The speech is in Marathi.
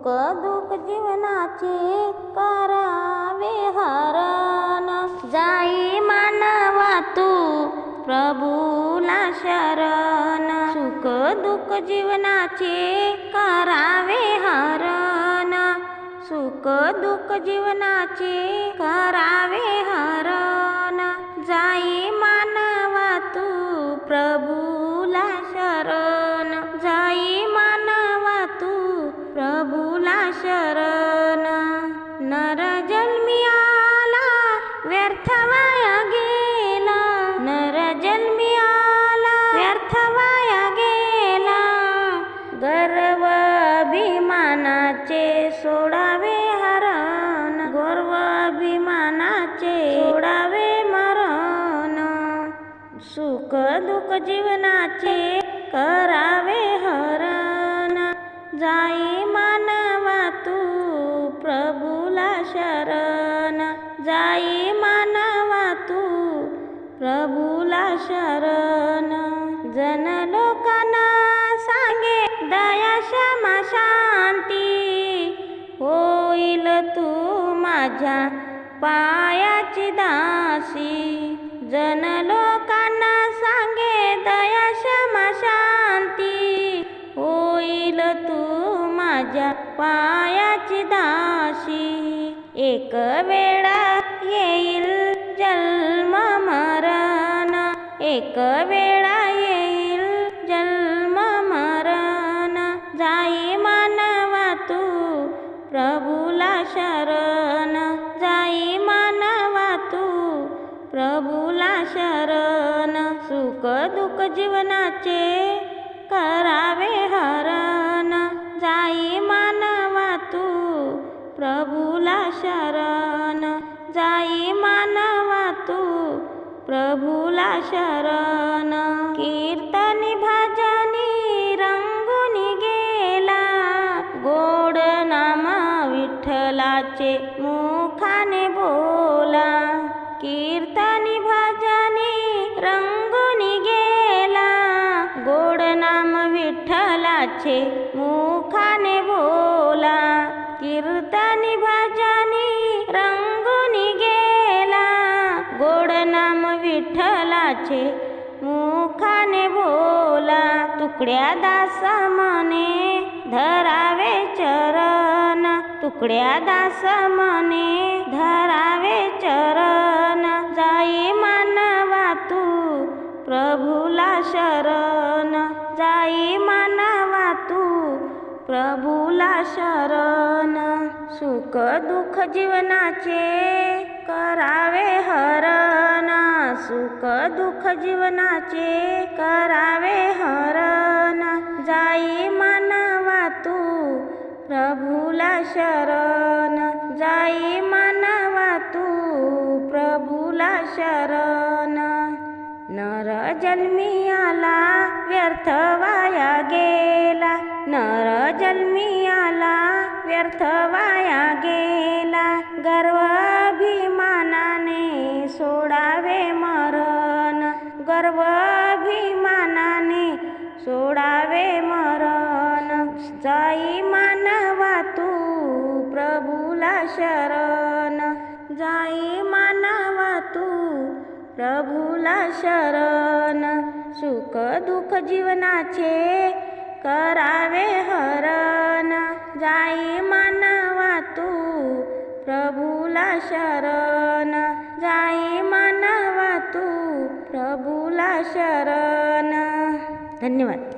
सुख दुःख जीवनाचे करावे हरण. जाई मानवा तू प्रभूला शरण. सुख दुःख जीवनाचे करावे हरण. सुख दुःख जीवनाचे करावे हरण. जाई मानवा तू प्रभू जीवनाचे करावे हरण. जाई मानवा तू प्रभूला शरण. जाई मानवा तू प्रभूला शरण. जन लोकांना सांगे दया क्षमा शांती. होईल तू माझ्या पायाची दासी. जन लोकांना सांग दया क्षमा शांती होईल तू माझ्या पायाची दाशी एक वेळा येईल जन्म मरण. एक वेळा येईल जन्म मरण. जाई मानवा तू प्रभू सुख दुःख जीवनाचे करावे हरण. जाई मानवा तू प्रभूला शरण. जाई मानवा तू प्रभूला शरण. कीर्तनी भजनी रंगुनी गेला. गोड नाम विठ्ठलाचे मुखाने बोला. कीर्त विठ्ठलाचे मुखाने बोला कीर्तनी भजनी रंगुनी गेला. गोड नाम विठ्ठलाचे मुखाने बोला तुकड्या दास मने धरावे चरण. तुकड्या दास मने धरावे चरण. जाई मानवा तू प्रभुला शरण. जाई मानवा प्रभूला शरण सुख दुःख जीवनाचे करावे हरण. सुख दुःख जीवनाचे करावे हरण. जाई मानवा तू प्रभूला शरण. जाई मानवा तू प्रभूला शरण. नर जन्मी आला व्यर्थ वाया गेला. नर जन्मी आला व्यर्थ वाया गेला. गर्वाभिमानाने सोडावे मरण. गर्वाभिमानाने सोडावे मरण. जाई मानवा तू प्रभूला शरण. जाई मानवा तू प्रभूला शरण. सुख दुःख जीवनाचे करावे हरण. जाई मानवा तू प्रभूला शरण. जाई मानवा तू प्रभूला शरण. धन्यवाद.